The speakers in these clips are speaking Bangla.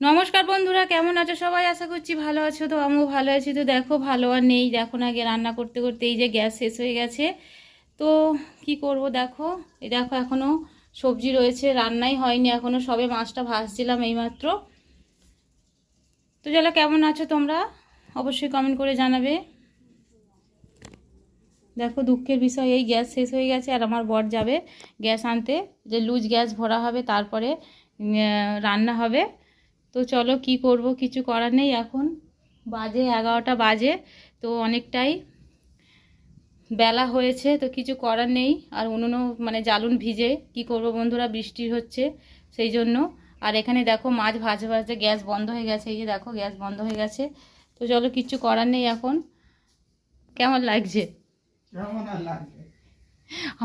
নমস্কার বন্ধুরা, কেমন আছো সবাই? আশা করছি ভালো আছো তো, আমিও ভালো আছি। তো দেখো, ভালো আর নেই। দেখো না, আগে রান্না করতে করতে এই যে গ্যাস শেষ হয়ে গেছে। তো কি করব দেখো? এই দেখো এখনও সবজি রয়েছে। রান্নাই হয়নি এখনও সবে মাছটা ভাজছিলাম এইমাত্র। তো চলো, কেমন আছো তোমরা? অবশ্যই কমেন্ট করে জানাবে। দেখো, দুঃখের বিষয়, এই গ্যাস শেষ হয়ে গেছে আর আমার বর যাবে গ্যাস আনতে। যে লুজ গ্যাস ভরা হবে, তারপরে রান্না হবে। তো চলো কি করব? কিছু করার নেই এখন। বাজে এগারোটা বাজে, তো অনেকটাই বেলা হয়েছে, তো কিছু করার নেই। আর উনুনও মানে জ্বালুন ভিজে। কি করব বন্ধুরা? বৃষ্টি হচ্ছে সেই জন্য। আর এখানে দেখো মাছ ভাজে ভাজে গ্যাস বন্ধ হয়ে গেছে। এই যে দেখো গ্যাস বন্ধ হয়ে গেছে। তো চলো কিচ্ছু করার নেই এখন। কেমন লাগছে? কেমন লাগবে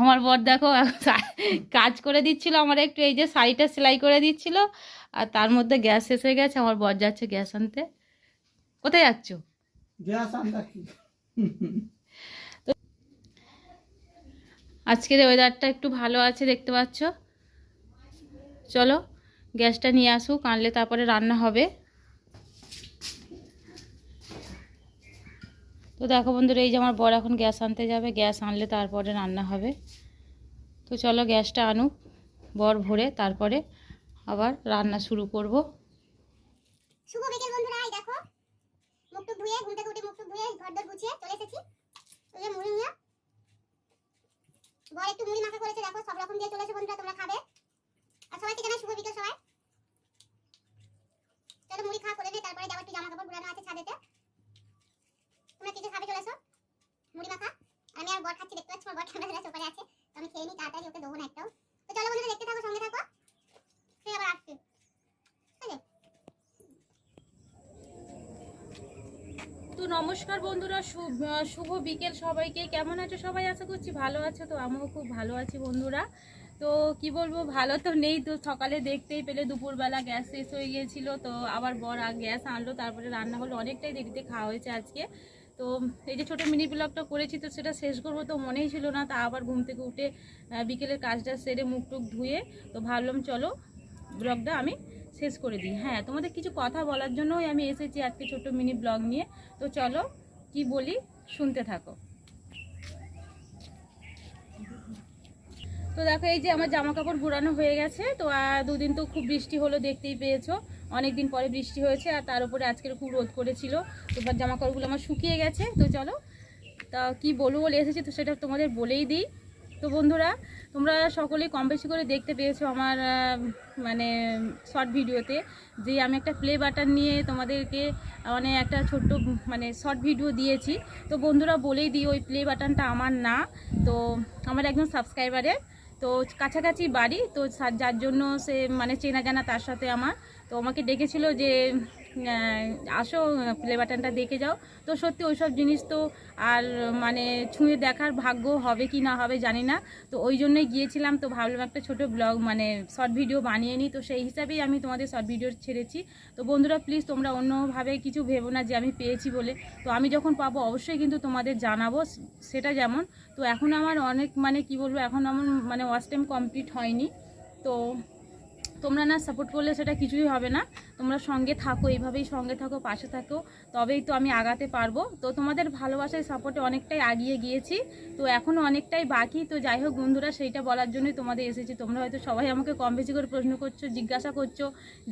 আমার বর দেখো কাজ করে দিচ্ছিল আমার একটু এই যে শাড়িটা সেলাই করে দিচ্ছিল আর তার মধ্যে গ্যাস শেষ হয়ে গেছে আমার বর যাচ্ছে গ্যাস আনতে। কোথায় যাচ্ছ? গ্যাস আনতে আজকের ওয়েদারটা একটু ভালো আছে দেখতে পাচ্ছ? চলো গ্যাসটা নিয়ে আসুক আনলে তারপরে রান্না হবে। তো দেখো বন্ধুরা, এই যে আমার বর এখন গ্যাস আনতে যাবে। গ্যাস আনলে তারপরে রান্না হবে। তো চলো গ্যাসটা আনুক, বর ভরে, তারপরে আবার রান্না শুরু করব। শুভ বিকেল বন্ধুরা এই দেখো মুখ টুক ধুয়ে ঘুম থেকে উঠে মুখ টুক ধুয়ে ঘর দর গুছিয়ে চলে এসেছি ওই যে মুড়ি নিয়ে বর একটু মুড়ি মাখা করেছে দেখো সব রকম দিয়ে চলেছে বন্ধুরা তোমরা খাবে আর সবাইকে জানাই শুভ বিকেল সবাই চলো মুড়ি খাওয়া করে নে তারপরে যাব একটু জামা কাপড় বুড়ানো আছে ছাদেতে তোমরা কিছু খাবে চলে এসো মুড়ি মাখা আর আমি আর বর খাচ্ছি দেখতে পাচ্ছি আমার বর ঠান্ডা ঠান্ডা চোপারে আছে তো আমি খেয়ে নিই তাড়াতাড়ি ওকে দেবো না একটাও তো চলো বন্ধুরা দেখতে থাকো সঙ্গে থাকো তুই আবার আসছি ঠিক আছে তো নমস্কার বন্ধুরা, শুভ বিকেল সবাইকে। কেমন আছো সবাই? আশা করছি ভালো আছো তো, আমিও খুব ভালো আছি বন্ধুরা। তো কি বলব, ভালো তো নেই তো, সকালে দেখতেই পেলে দুপুরবেলা গ্যাস শেষ হয়ে গিয়েছিল, তো আবার বর গ্যাস আনলো, তারপরে রান্না হলো, অনেকটাই দেরিতে খাওয়া হয়েছে আজকে। তো এই যে ছোটো মিনি ব্লগটা করেছি তো, সেটা শেষ করব তো, মনেই ছিল না, তা আবার ঘুম থেকে উঠে বিকেলের কাজটা সেরে মুখ টুক ধুয়ে, তো ভাবলাম চলো ব্লগটা আমি শেষ করে দিই। হ্যাঁ তোমাদের কিছু কথা বলার জন্যই আমি এসেছি আজকে ছোট মিনি ব্লগ নিয়ে। তো চলো, কি বলি? শুনতে থাকো। তো দেখো, এই যে আমার জামা কাপড় বুড়ানো হয়ে গেছে। তো দুদিন তো খুব বৃষ্টি হলো, দেখতেই পেয়েছ। অনেক দিন পরে বৃষ্টি হয়েছে আর তার উপরে আজকের খুব রোদ করেছিল। তো জামা কাপড়গুলো আমার শুকিয়ে গেছে। তো চলো, তা কি বলব বলে এসেছি তো সেটা তোমাদের বলেই দিই। তো বন্ধুরা, তোমরা সকলেই কম বেশি করে দেখতে পেয়েছ আমার মানে শর্ট ভিডিওতে যে আমি একটা প্লে বাটন নিয়ে তোমাদেরকে মানে একটা ছোট্ট মানে শর্ট ভিডিও দিয়েছি। তো বন্ধুরা, বলেই দিই, ওই প্লে বাটনটা আমার না। তো আমার একজন সাবস্ক্রাইবারের তো কাছাকাছি বাড়ি, তো যার জন্য সে মানে চেনা জানা তার সাথে আমার। তো আমাকে ডেকেছিল যে আসো প্লে বাটনটা দেখে যাও। তো সত্যি ওইসব জিনিস তো আর মানে ছুঁয়ে দেখার ভাগ্য হবে কি না হবে জানি না। তো ওই জন্যই গিয়েছিলাম, তো ভাবলাম একটা ছোট ব্লগ মানে শর্ট ভিডিও বানিয়ে নিই। তো সেই হিসাবেই আমি তোমাদের শর্ট ভিডিও ছেড়েছি। তো বন্ধুরা প্লিজ তোমরা অন্যভাবে কিছু ভেবো না যে আমি পেয়েছি বলে। তো আমি যখন পাবো, অবশ্যই কিন্তু তোমাদের জানাব সেটা যেমন। তো এখন আমার অনেক মানে কি বলব, এখন আমার মানে ওয়াচ টাইম কমপ্লিট হয়নি। তো তোমরা না সাপোর্ট করলে সেটা কিছুই হবে না। তোমরা সঙ্গে থাকো এইভাবেই সঙ্গে থাকো, পাশে থাকো। তবেই তো আমি আগাতে পারব। তো তোমাদের ভালোবাসায় সাপোর্টে অনেকটাই আগিয়ে গিয়েছি। তো এখনও অনেকটাই বাকি। তো যাই হোক বন্ধুরা, সেইটা বলার জন্যই তোমাদের এসেছি। তোমরা হয়তো সবাই আমাকে কম বেশি করে প্রশ্ন করছ, জিজ্ঞাসা করছ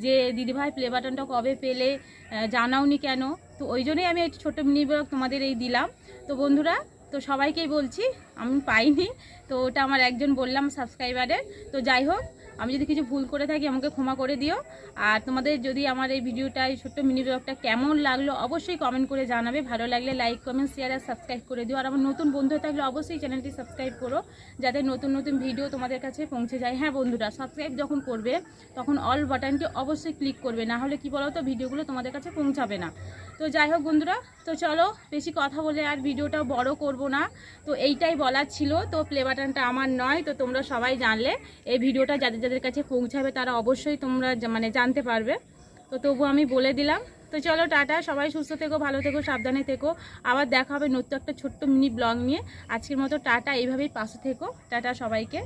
যে, দিদিভাই প্লে বাটনটা কবে পেলে? জানাওনি কেন? তো ওই জন্যই আমি এই ছোটো মিনি ব্লগ তোমাদের এই দিলাম। তো বন্ধুরা, তো সবাইকেই বলছি, আমি পাইনি। তো ওটা আমার একজন বললাম সাবস্ক্রাইবারের তো যাই হোক আমি যদি কিছু ভুল করে থাকি, আমাকে ক্ষমা করে দিও। আর তোমাদের যদি আমার এই ভিডিওটা এই ছোট্ট মিনি ব্লগটা কেমন লাগল, অবশ্যই কমেন্ট করে জানাবে। ভালো লাগলে লাইক কমেন্ট শেয়ার আর সাবস্ক্রাইব করে দিও। আর আমার নতুন বন্ধু থাকলে অবশ্যই চ্যানেলটি সাবস্ক্রাইব করো, যাতে নতুন নতুন ভিডিও তোমাদের কাছে পৌঁছে যায়। হ্যাঁ বন্ধুরা সাবস্ক্রাইব যখন করবে, তখন অল বাটনটি অবশ্যই ক্লিক করবে। না হলে কি বলো তো ভিডিওগুলো তোমাদের কাছে পৌঁছাবে না। তো যাই হোক বন্ধুরা, তো চলো বেশি কথা বলে আর ভিডিওটা বড় করব না। তো এইটাই বলার ছিল। তো প্লে বাটনটা আমার নয়, তো তোমরা সবাই জানলে। এই ভিডিওটা যাদের যাদের কাছে পৌঁছাবে তারা অবশ্যই তোমরা মানে জানতে পারবে। তো তবু আমি বলে দিলাম। তো চলো টাটা, সবাই সুস্থ থেকো, ভালো থেকো, সাবধানে থেকো। আবার দেখা হবে নতুন একটা ছোট্ট মিনি ব্লগ নিয়ে। আজকের মতো টাটা, এইভাবেই পাশে থেকো। টাটা সবাইকে।